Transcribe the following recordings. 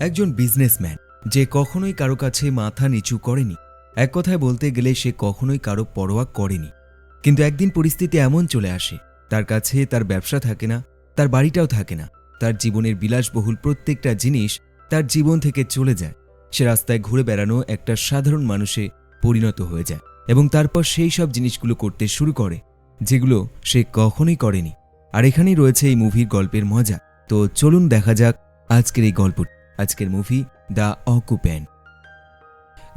একজন বিজনেসম্যান যে কখনোই কারও কাছে মাথা নিচু করেনি। এক কথায় বলতে গেলে সে কখনোই কারও পরোয়া করেনি। কিন্তু একদিন পরিস্থিতি এমন চলে আসে, তার কাছে তার ব্যবসা থাকে না, তার বাড়িটাও থাকে না, তার জীবনের বিলাসবহুল প্রত্যেকটা জিনিস তার জীবন থেকে চলে যায়। সে রাস্তায় ঘুরে বেড়ানো একটা সাধারণ মানুষে পরিণত হয়ে যায় এবং তারপর সেই সব জিনিসগুলো করতে শুরু করে, যেগুলো সে কখনোই করেনি। আর এখানেই রয়েছে এই মুভির গল্পের মজা। তো চলুন দেখা যাক আজকের এই গল্প আজকের মুভি দ্য অকুপ্যান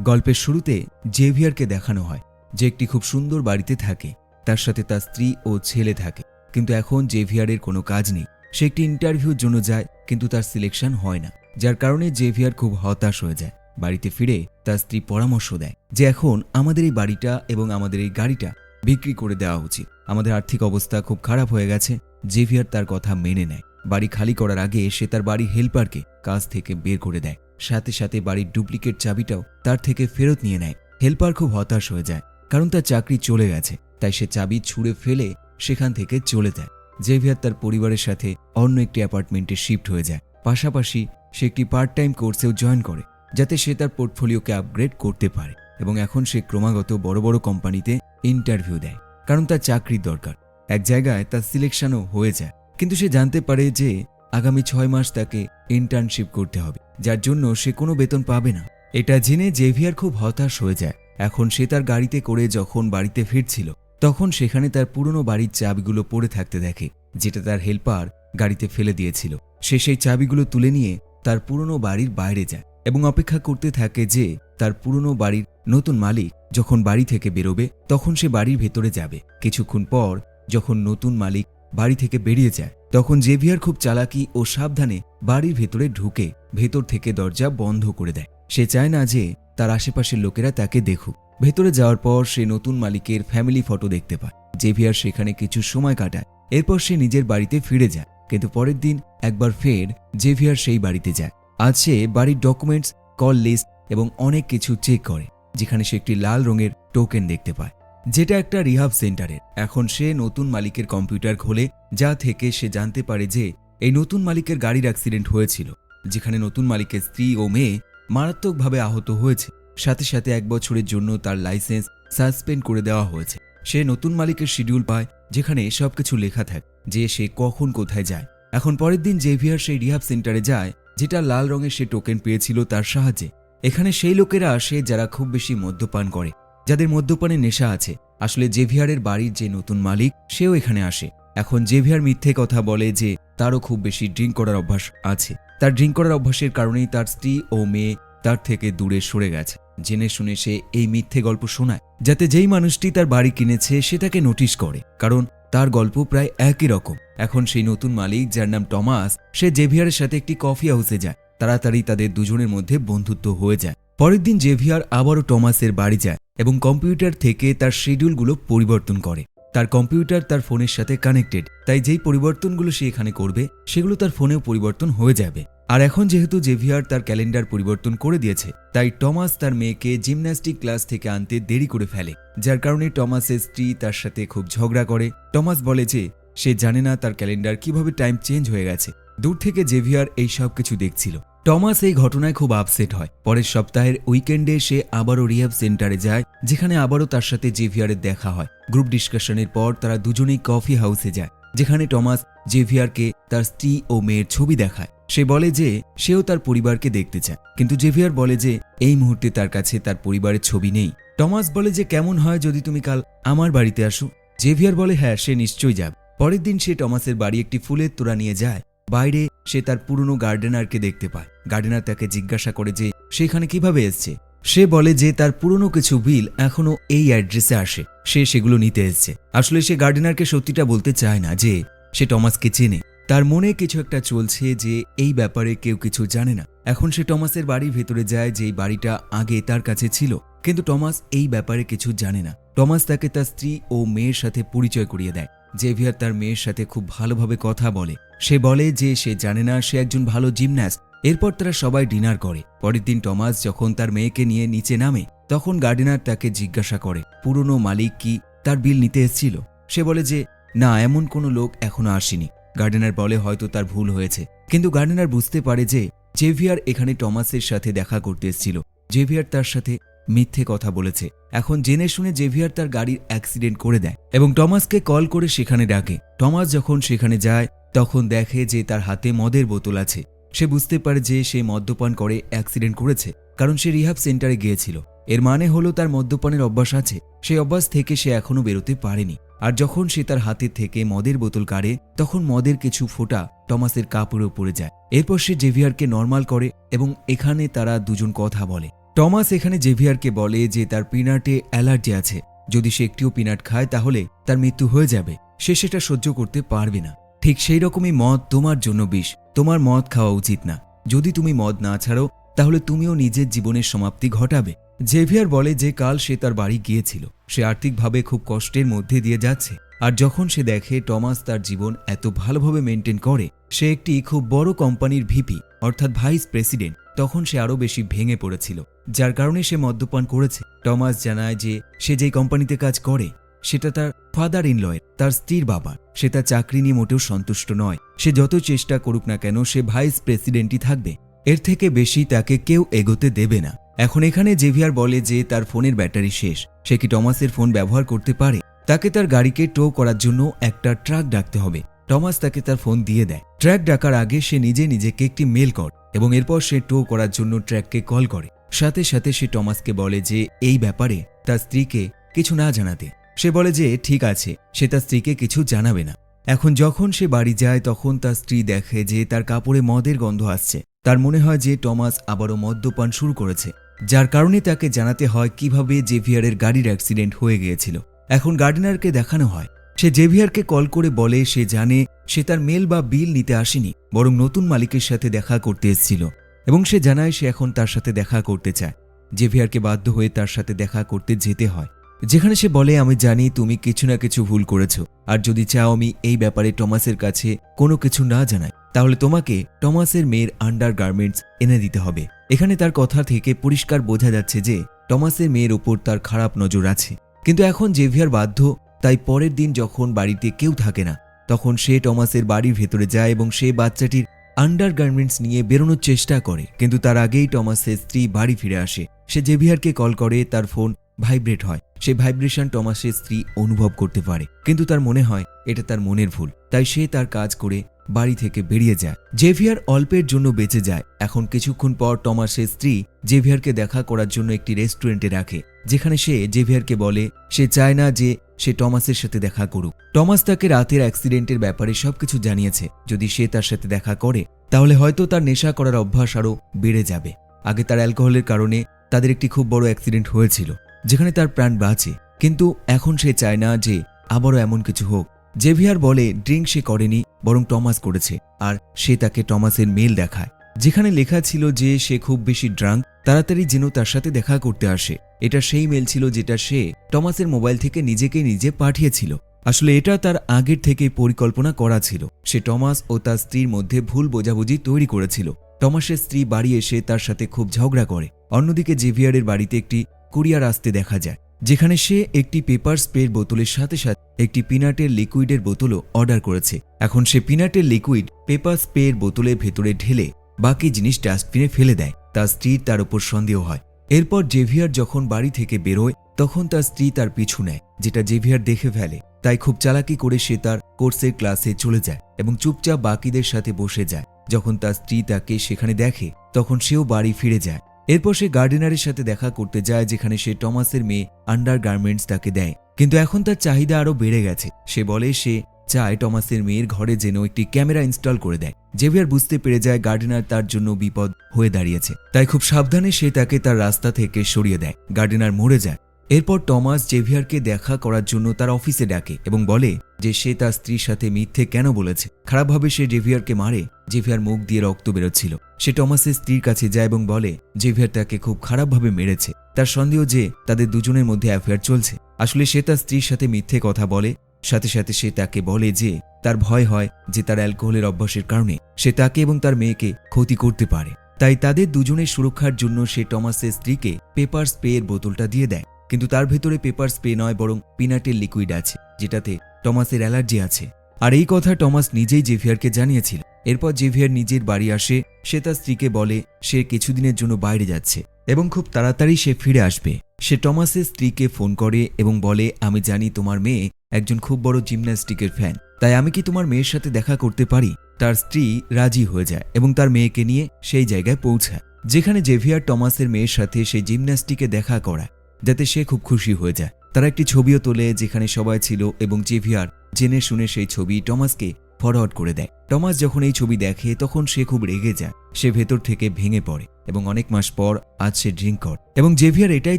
গল্পের শুরুতে জেভিয়ারকে দেখানো হয়, যে একটি খুব সুন্দর বাড়িতে থাকে, তার সাথে তার স্ত্রী ও ছেলে থাকে। কিন্তু এখন জেভিয়ারের কোনো কাজ নেই। সে একটি ইন্টারভিউর জন্য যায়, কিন্তু তার সিলেকশন হয় না, যার কারণে জেভিয়ার খুব হতাশ হয়ে যায়। বাড়িতে ফিরে তার স্ত্রী পরামর্শ দেয় যে এখন আমাদের এই বাড়িটা এবং আমাদের এই গাড়িটা বিক্রি করে দেওয়া উচিত। আমাদের আর্থিক অবস্থা খুব খারাপ হয়ে গেছে। জেভিয়ার তার কথা মেনে নেয়। বাড়ি খালি করার আগে সে তার বাড়ির হেল্পারকে কাজ থেকে বের করে দেয়। সাথে সাথে বাড়ির ডুপ্লিকেট চাবিটাও তার থেকে ফেরত নিয়ে নেয়। হেল্পার খুব হতাশ হয়ে যায়, কারণ তার চাকরি চলে গেছে, তাই সে চাবি ছুঁড়ে ফেলে সেখান থেকে চলে যায়। জেভিয়ার তার পরিবারের সাথে অন্য একটি অ্যাপার্টমেন্টে শিফট হয়ে যায়। পাশাপাশি সে একটি পার্ট টাইম কোর্সেও জয়েন করে, যাতে সে তার পোর্টফোলিওকে আপগ্রেড করতে পারে এবং এখন সে ক্রমাগত বড় বড় কোম্পানিতে ইন্টারভিউ দেয়, কারণ তার চাকরির দরকার। এক জায়গায় তার সিলেকশনও হয়ে যায়। কিন্তু সে জানতে পারে যে আগামী ছয় মাস তাকে ইন্টার্নশিপ করতে হবে, যার জন্য সে কোনো বেতন পাবে না। এটা জেনে জেভিয়ার খুব হতাশ হয়ে যায়। এখন সে তার গাড়িতে করে যখন বাড়িতে ফিরছিল, তখন সেখানে তার পুরনো বাড়ির চাবিগুলো পড়ে থাকতে দেখে, যেটা তার হেল্পার গাড়িতে ফেলে দিয়েছিল। সে সেই চাবিগুলো তুলে নিয়ে তার পুরনো বাড়ির বাইরে যায় এবং অপেক্ষা করতে থাকে যে তার পুরনো বাড়ির নতুন মালিক যখন বাড়ি থেকে বেরোবে, তখন সে বাড়ির ভেতরে যাবে। কিছুক্ষণ পর যখন নতুন মালিক বাড়ি থেকে বেরিয়ে যায়। তখন জেভিয়ার খুব চালাকি ও সাবধানে বাড়ির ভেতরে ঢুকে ভেতর থেকে দরজা বন্ধ করে দেয়। সে চায় না যে তার আশেপাশের লোকেরা তাকে দেখুক। ভেতরে যাওয়ার পর সে নতুন মালিকের ফ্যামিলি ফটো দেখতে পায়। জেভিয়ার সেখানে কিছু সময় কাটায়। এরপর সে নিজের বাড়িতে ফিরে যায়। কিন্তু পরের দিন একবার ফের জেভিয়ার সেই বাড়িতে যায়। আজ সে বাড়ির ডকুমেন্টস কল লিস্ট এবং অনেক কিছু চেক করে, যেখানে সে একটি লাল রঙের টোকেন দেখতে পায়। যেটা একটা রিহাব সেন্টারের। এখন সে নতুন মালিকের কম্পিউটার খোলে, যা থেকে সে জানতে পারে যে এই নতুন মালিকের গাড়ির অ্যাক্সিডেন্ট হয়েছিল, যেখানে নতুন মালিকের স্ত্রী ও মেয়ে মারাত্মকভাবে আহত হয়েছে। সাথে সাথে এক বছরের জন্য তার লাইসেন্স সাসপেন্ড করে দেওয়া হয়েছে। সে নতুন মালিকের শিডিউল পায়, যেখানে সবকিছু লেখা থাকে যে সে কখন কোথায় যায়। এখন পরের দিন জেভিয়ার সেই রিহাব সেন্টারে যায়, যেটা লাল রঙের সে টোকেন পেয়েছিল তার সাহায্যে। এখানে সেই লোকেরা আসে যারা খুব বেশি মদ্যপান করে। যাদের মদ্যপানে নেশা আছে। আসলে জেভিয়ারের বাড়ির যে নতুন মালিক, সেও এখানে আসে। এখন জেভিয়ার মিথ্যে কথা বলে যে তারও খুব বেশি ড্রিঙ্ক করার অভ্যাস আছে। তার ড্রিঙ্ক করার অভ্যাসের কারণেই তার স্ত্রী ও মেয়ে তার থেকে দূরে সরে গেছে। জেনে শুনে সে এই মিথ্যে গল্প শোনায়, যাতে যেই মানুষটি তার বাড়ি কিনেছে, সে তাকে নোটিশ করে। কারণ তার গল্প প্রায় একই রকম। এখন সেই নতুন মালিক, যার নাম টমাস, সে জেভিয়ারের সাথে একটি কফি হাউসে যায়। তাড়াতাড়ি তাদের দুজনের মধ্যে বন্ধুত্ব হয়ে যায়। পরের দিন জেভিয়ার আবারও টমাসের বাড়ি যায়। এবং কম্পিউটার থেকে তার শিডিউলগুলো পরিবর্তন করে। তার কম্পিউটার তার ফোনের সাথে কানেক্টেড, তাই যেই পরিবর্তনগুলো সে এখানে করবে, সেগুলো তার ফোনেও পরিবর্তন হয়ে যাবে। আর এখন যেহেতু জেভিয়ার তার ক্যালেন্ডার পরিবর্তন করে দিয়েছে, তাই টমাস তার মেয়েকে জিমন্যাস্টিক ক্লাস থেকে আনতে দেরি করে ফেলে, যার কারণে টমাসের স্ত্রী তার সাথে খুব ঝগড়া করে। টমাস বলে যে, সে জানে না তার ক্যালেন্ডার কীভাবে টাইম চেঞ্জ হয়ে গেছে। দূর থেকে জেভিয়ার এই সব কিছু দেখছিল। টমাস এই ঘটনায় খুব আপসেট হয়। পরের সপ্তাহের উইকেন্ডে সে আবারও রিহাব সেন্টারে যায়, যেখানে আবারও তার সাথে জেভিয়ারের দেখা হয়। গ্রুপ ডিসকাশনের পর তারা দুজনেই কফি হাউসে যায়, যেখানে টমাস জেভিয়ারকে তার স্ত্রী ও মেয়ের ছবি দেখায়। সে বলে যে, সেও তার পরিবারকে দেখতে চায়। কিন্তু জেভিয়ার বলে যে, এই মুহূর্তে তার কাছে তার পরিবারের ছবি নেই। টমাস বলে যে, কেমন হয় যদি তুমি কাল আমার বাড়িতে আসো? জেভিয়ার বলে হ্যাঁ সে নিশ্চয়ই যাবে। পরের দিন সে টমাসের বাড়ি একটি ফুলের তোড়া নিয়ে যায়। বাইরে সে তার পুরনো গার্ডেনারকে দেখতে পায়। গার্ডেনার তাকে জিজ্ঞাসা করে যে, সেখানে কীভাবে এসছে? সে বলে যে, তার পুরনো কিছু বিল এখনও এই অ্যাড্রেসে আসে। সে সেগুলো নিতে এসছে। আসলে সে গার্ডেনারকে সত্যিটা বলতে চায় না যে, সে টমাসকে চেনে। তার মনে কিছু একটা চলছে যে, এই ব্যাপারে কেউ কিছু জানে না। এখন সে টমাসের বাড়ির ভেতরে যায় যে বাড়িটা আগে তার কাছে ছিল। কিন্তু টমাস এই ব্যাপারে কিছু জানে না। টমাস তাকে তার স্ত্রী ও মেয়ের সাথে পরিচয় করিয়ে দেয়। জেভিয়ার তার মেয়ের সাথে খুব ভালোভাবে কথা বলে। সে বলে যে সে জানে না সে একজন ভালো জিমন্যাস্ট। এরপর তারা সবাই ডিনার করে। পরের দিন টমাস যখন তার মেয়েকে নিয়ে নিচে নামে, তখন গার্ডেনার তাকে জিজ্ঞাসা করে, পুরনো মালিক কি তার বিল নিতে এসেছিল? সে বলে যে, না, এমন কোনো লোক এখনও আসেনি। গার্ডেনার বলে, হয়তো তার ভুল হয়েছে। কিন্তু গার্ডেনার বুঝতে পারে যে, জেভিয়ার এখানে টমাসের সাথে দেখা করতে এসেছিল। জেভিয়ার তার সাথে মিথ্যে কথা বলেছে। এখন জেনে শুনে জেভিয়ার তার গাড়ির অ্যাক্সিডেন্ট করে দেয় এবং টমাসকে কল করে সেখানে ডাকে। টমাস যখন সেখানে যায় তখন দেখে যে তার হাতে মদের বোতল আছে। সে বুঝতে পারে যে সে মদ্যপান করে অ্যাক্সিডেন্ট করেছে, কারণ সে রিহাব সেন্টারে গিয়েছিল। এর মানে হলো তার মদ্যপানের অভ্যাস আছে। সেই অভ্যাস থেকে সে এখনও বেরোতে পারেনি। আর যখন সে তার হাতে থেকে মদের বোতল কাড়ে, তখন মদের কিছু ফোটা টমাসের কাপড়ে পড়ে যায়। এরপর সে জেভিয়ারকে নর্মাল করে এবং এখানে তারা দুজন কথা বলে। টমাস এখানে জেভিয়ারকে বলে যে তার পিনাটে অ্যালার্জি আছে। যদি সে একটিও পিনাট খায়, তাহলে তার মৃত্যু হয়ে যাবে। সে সেটা সহ্য করতে পারবে না। ঠিক সেই রকমই মদ তোমার জন্য বিষ। তোমার মদ খাওয়া উচিত না। যদি তুমি মদ না ছাড়ো, তাহলে তুমিও নিজের জীবনের সমাপ্তি ঘটাবে। জেভিয়ার বলে যে কাল সে তার বাড়ি গিয়েছিল, সে আর্থিকভাবে খুব কষ্টের মধ্যে দিয়ে যাচ্ছে। আর যখন সে দেখে টমাস তার জীবন এত ভালোভাবে মেনটেন করে, সে একটি খুব বড় কোম্পানির ভিপি, অর্থাৎ ভাইস প্রেসিডেন্ট, তখন সে আরও বেশি ভেঙে পড়েছিল। যার কারণে সে মদ্যপান করেছে। টমাস জানায় যে সে যেই কোম্পানিতে কাজ করে সেটা তার ফাদার ইন লয়ের তার স্ত্রীর বাবা সে তার চাকরি নিয়ে মোটেও সন্তুষ্ট নয়। সে যত চেষ্টা করুক না কেন, সে ভাইস প্রেসিডেন্টই থাকবে। এর থেকে বেশি তাকে কেউ এগোতে দেবে না। এখন এখানে জেভিয়ার বলে যে তার ফোনের ব্যাটারি শেষ। সে কি টমাসের ফোন ব্যবহার করতে পারে? তাকে তার গাড়িকে টো করার জন্য একটা ট্রাক ডাকতে হবে। টমাস তাকে তার ফোন দিয়ে দেয়। ট্র্যাক ডাকার আগে সে নিজে নিজেকে একটি মেল কর এবং এরপর সে টো করার জন্য ট্র্যাককে কল করে। সাথে সাথে সে টমাসকে বলে যে, এই ব্যাপারে তার স্ত্রীকে কিছু না জানাতে। সে বলে যে, ঠিক আছে, সে তার স্ত্রীকে কিছু জানাবে না। এখন যখন সে বাড়ি যায়, তখন তার স্ত্রী দেখে যে, তার কাপড়ে মদের গন্ধ আসছে। তার মনে হয় যে, টমাস আবারও মদ্যপান শুরু করেছে, যার কারণে তাকে জানাতে হয় কীভাবে জেভিয়ারের গাড়ির অ্যাক্সিডেন্ট হয়ে গিয়েছিল। এখন গার্ডেনারকে দেখানো হয়। সে জেভিয়ারকে কল করে বলে, সে জানে সে তার মেল বা বিল নিতে আসেনি, বরং নতুন মালিকের সাথে দেখা করতে এসেছিল। এবং সে জানায় সে এখন তার সাথে দেখা করতে চায়। জেভিয়ারকে বাধ্য হয়ে তার সাথে দেখা করতে যেতে হয়। যেখানে সে বলে, আমি জানি তুমি কিছু না কিছু ভুল করেছ। আর যদি চাও আমি এই ব্যাপারে টমাসের কাছে কোনো কিছু না জানাই, তাহলে তোমাকে টমাসের মেয়ের আন্ডার গার্মেন্টস এনে দিতে হবে। এখানে তার কথা থেকে পরিষ্কার বোঝা যাচ্ছে যে টমাসের মেয়ের ওপর তার খারাপ নজর আছে। কিন্তু এখন জেভিয়ার বাধ্য, তাই পরের দিন যখন বাড়িতে কেউ থাকে না, তখন সে টমাসের বাড়ির ভেতরে যায় এবং সে বাচ্চাটির আন্ডার গার্মেন্টস নিয়ে বেরোনোর চেষ্টা করে। কিন্তু তার আগেই টমাসের স্ত্রী বাড়ি ফিরে আসে। সে জেভিয়ারকে কল করে, তার ফোন ভাইব্রেট হয়। সে ভাইব্রেশন টমাসের স্ত্রী অনুভব করতে পারে। কিন্তু তার মনে হয়, এটা তার মনের ভুল। তাই সে তার কাজ করে বাড়ি থেকে বেরিয়ে যায়। জেভিয়ার অল্পের জন্য বেঁচে যায়। এখন কিছুক্ষণ পর টমাসের স্ত্রী জেভিয়ারকে দেখা করার জন্য একটি রেস্টুরেন্টে রাখে, যেখানে সে জেভিয়ারকে বলে, সে চায় না যে সে টমাসের সাথে দেখা করুক। টমাস তাকে রাতের অ্যাক্সিডেন্টের ব্যাপারে সবকিছু জানিয়েছে। যদি সে তার সাথে দেখা করে, তাহলে হয়তো তার নেশা করার অভ্যাস আরও বেড়ে যাবে। আগে তার অ্যালকোহলের কারণে তাদের একটি খুব বড় অ্যাক্সিডেন্ট হয়েছিল। যেখানে তার প্রাণ বাঁচে। কিন্তু এখন সে চায় না যে আবারও এমন কিছু হোক। জেভিয়ার বলে ড্রিঙ্ক সে করেনি, বরং টমাস করেছে। আর সে তাকে টমাসের মেল দেখায়। যেখানে লেখা ছিল যে সে খুব বেশি ড্রাঙ্ক, তাড়াতাড়ি যেন তার সাথে দেখা করতে আসে। এটা সেই মেল ছিল যেটা সে টমাসের মোবাইল থেকে নিজেকে নিজে পাঠিয়েছিল। আসলে এটা তার আগের থেকে পরিকল্পনা করা ছিল। সে টমাস ও তার স্ত্রীর মধ্যে ভুল বোঝাবুঝি তৈরি করেছিল। টমাসের স্ত্রী বাড়ি এসে তার সাথে খুব ঝগড়া করে। অন্যদিকে জেভিয়ারের বাড়িতে একটি কুরিয়ার আসতে দেখা যায়, যেখানে সে একটি পেপার স্প্রের বোতলের সাথে সাথে একটি পিনাটের লিকুইডের বোতলও অর্ডার করেছে। এখন সে পিনাটের লিকুইড পেপার স্প্রের বোতলের ভেতরে ঢেলে বাকি জিনিস ডাস্টবিনে ফেলে দেয়। তার স্ত্রীর তার উপর সন্দেহ হয়। এরপর জেভিয়ার যখন বাড়ি থেকে বেরোয়, তখন তার স্ত্রী তার পিছু নেয়, যেটা জেভিয়ার দেখে ফেলে। তাই খুব চালাকি করে সে তার কোর্সের ক্লাসে চলে যায় এবং চুপচাপ বাকিদের সাথে বসে যায়। যখন তার স্ত্রী তাকে সেখানে দেখে, তখন সেও বাড়ি ফিরে যায়। এরপর সে গার্ডেনারের সাথে দেখা করতে যায়, যেখানে সে টমাসের মেয়ে আন্ডার গার্মেন্টস তাকে দেয়। কিন্তু এখন তার চাহিদা আরও বেড়ে গেছে। সে বলে, সে চায় টমাসের মেয়ের ঘরে যেন একটি ক্যামেরা ইনস্টল করে দেয়। জেভিয়ার বুঝতে পেরে যায়, গার্ডেনার তার জন্য বিপদ হয়ে দাঁড়িয়েছে। তাই খুব সাবধানে সে তাকে তার রাস্তা থেকে সরিয়ে দেয়। গার্ডেনার মরে যায়। এরপর টমাস জেভিয়ারকে দেখা করার জন্য তার অফিসে ডাকে এবং বলে যে সে তার স্ত্রীর সাথে মিথ্যে কেন বলেছে। খারাপভাবে সে জেভিয়ারকে মারে, জেভিয়ার মুখ দিয়ে রক্ত বেরোচ্ছিল। সে টমাসের স্ত্রীর কাছে যায় এবং বলে, জেভিয়ার তাকে খুব খারাপভাবে মেরেছে। তার সন্দেহ যে তাদের দুজনের মধ্যে অ্যাফেয়ার চলছে। আসলে সে তার স্ত্রীর সাথে মিথ্যে কথা বলে, সাথে সাথে সে তাকে বলে যে তার ভয় হয় যে তার অ্যালকোহলের অভ্যাসের কারণে সে তাকে এবং তার মেয়েকে ক্ষতি করতে পারে। তাই তাদের দুজনের সুরক্ষার জন্য সে টমাসের স্ত্রীকে পেপার স্প্রের বোতলটা দিয়ে দেয়। কিন্তু তার ভেতরে পেপার স্প্রে নয়, বরং পিনাটের লিকুইড আছে, যেটাতে টমাসের অ্যালার্জি আছে। আর এই কথা টমাস নিজেই জেভিয়ারকে জানিয়েছিল। এরপর জেভিয়ার নিজের বাড়ি আসে, সে তার স্ত্রীকে বলে, সে কিছুদিনের জন্য বাইরে যাচ্ছে, এবং খুব তাড়াতাড়ি সে ফিরে আসবে। সে টমাসের স্ত্রীকে ফোন করে এবং বলে, আমি জানি তোমার মেয়ে একজন খুব বড় জিমন্যাস্টিকের ফ্যান, তাই আমি কি তোমার মেয়ের সাথে দেখা করতে পারি? তার স্ত্রী রাজি হয়ে যায় এবং তার মেয়েকে নিয়ে সেই জায়গায় পৌঁছায়, যেখানে জেভিয়ার টমাসের মেয়ের সাথে সেই জিমন্যাস্টিকে দেখা করায়। যাতে সে খুব খুশি হয়ে যায়। তারা একটি ছবিও তোলে যেখানে সবাই ছিল এবং জেভিয়ার জেনে শুনে সেই ছবি টমাসকে ফরওয়ার্ড করে দেয়। টমাস যখন এই ছবি দেখে, তখন সে খুব রেগে যায়। সে ভেতর থেকে ভেঙে পড়ে এবং অনেক মাস পর আজ সে ড্রিঙ্ক কর। এবং জেভিয়ার এটাই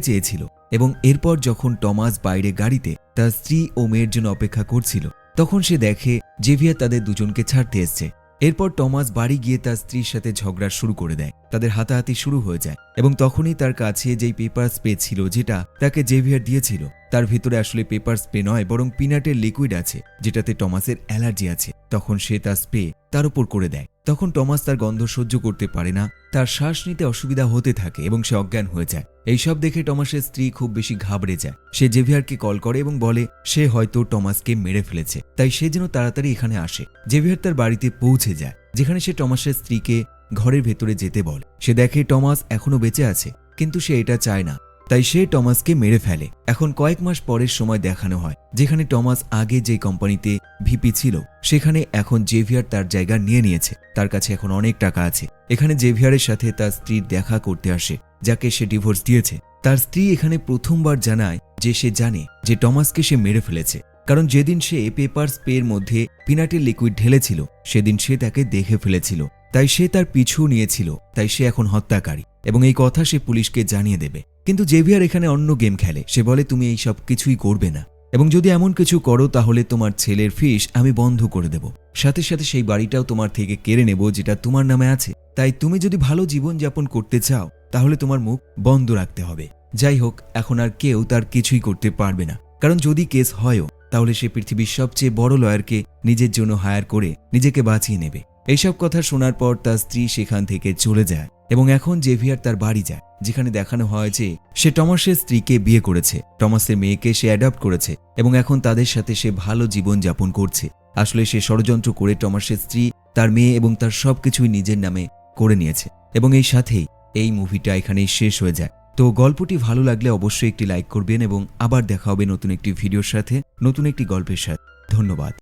চেয়েছিল। এবং এরপর যখন টমাস বাইরে গাড়িতে তার স্ত্রী ও মেয়ের জন্য অপেক্ষা করছিল, তখন সে দেখে জেভিয়ার তাদের দুজনকে ছাড়তে এসছে। এরপর টমাস বাড়ি গিয়ে তার স্ত্রীর সাথে ঝগড়া শুরু করে দেয়। তাদের হাতাহাতি শুরু হয়ে যায় এবং তখনই তার কাছে যেই পেপার স্প্রে ছিল যেটা তাকে জেভিয়ার দিয়েছিল, তার ভেতরে আসলে পেপার স্প্রে নয়, বরং পিনাটের লিকুইড আছে, যেটাতে টমাসের অ্যালার্জি আছে, তখন সে তার স্প্রে তার উপর করে দেয়। তখন টমাস তার গন্ধ সহ্য করতে পারে না, তার শ্বাস নিতে অসুবিধা হতে থাকে এবং সে অজ্ঞান হয়ে যায়। এইসব দেখে টমাসের স্ত্রী খুব বেশি ঘাবড়ে যায়। সে জেভিয়ারকে কল করে এবং বলে, সে হয়তো টমাসকে মেরে ফেলেছে। তাই সে যেন তাড়াতাড়ি এখানে আসে। জেভিয়ার তার বাড়িতে পৌঁছে যায়, যেখানে সে টমাসের স্ত্রীকে ঘরের ভেতরে যেতে বলে। সে দেখে টমাস এখনও বেঁচে আছে, কিন্তু সে এটা চায় না। তাই সে টমাসকে মেরে ফেলে। এখন কয়েক মাস পরের সময় দেখানো হয়, যেখানে টমাস আগে যে কোম্পানিতে ভিপি ছিল, সেখানে এখন জেভিয়ার তার জায়গা নিয়ে নিয়েছে। তার কাছে এখন অনেক টাকা আছে। এখানে জেভিয়ারের সাথে তার স্ত্রীর দেখা করতে আসে, যাকে সে ডিভোর্স দিয়েছে। তার স্ত্রী এখানে প্রথমবার জানায় যে সে জানে যে টমাসকে সে মেরে ফেলেছে। কারণ যেদিন সে পেপার স্প্রের মধ্যে পিনাটের লিকুইড ঢেলেছিল, সেদিন সে তাকে দেখে ফেলেছিল। তাই সে তার পিছু নিয়েছিল, তাই সে এখন হত্যাকারী এবং এই কথা সে পুলিশকে জানিয়ে দেবে। কিন্তু জেভিয়ার এখানে অন্য গেম খেলে, সে বলে, তুমি এই সব কিছুই করবে না। এবং যদি এমন কিছু করো, তাহলে তোমার ছেলের ফিস আমি বন্ধ করে দেব। সাথে সাথে সেই বাড়িটাও তোমার থেকে কেড়ে নেব, যেটা তোমার নামে আছে। তাই তুমি যদি ভালো জীবন যাপন করতে চাও, তাহলে তোমার মুখ বন্ধ রাখতে হবে। যাই হোক, এখন আর কেউ তার কিছুই করতে পারবে না। কারণ যদি কেস হয়ও তাহলে সে পৃথিবীর সবচেয়ে বড় লয়ারকে নিজের জন্য হায়ার করে নিজেকে বাঁচিয়ে নেবে। এইসব কথা শোনার পর তার স্ত্রী সেখান থেকে চলে যায় এবং এখন জেভিয়ার তার বাড়ি যায়, যেখানে দেখানো হয় যে সে টমাসের স্ত্রীকে বিয়ে করেছে। টমাসের মেয়েকে সে অ্যাডপ্ট করেছে এবং এখন তাদের সাথে সে ভালো জীবন যাপন করছে। আসলে সে ষড়যন্ত্র করে টমাসের স্ত্রী, তার মেয়ে এবং তার সবকিছুই নিজের নামে করে নিয়েছে এবং এই সাথেই এই মুভিটা এখানেই শেষ হয়ে যায়। তো গল্পটি ভালো লাগলে অবশ্যই একটি লাইক করবেন এবং আবার দেখা হবে নতুন একটি ভিডিওর সাথে, নতুন একটি গল্পের সাথে। ধন্যবাদ।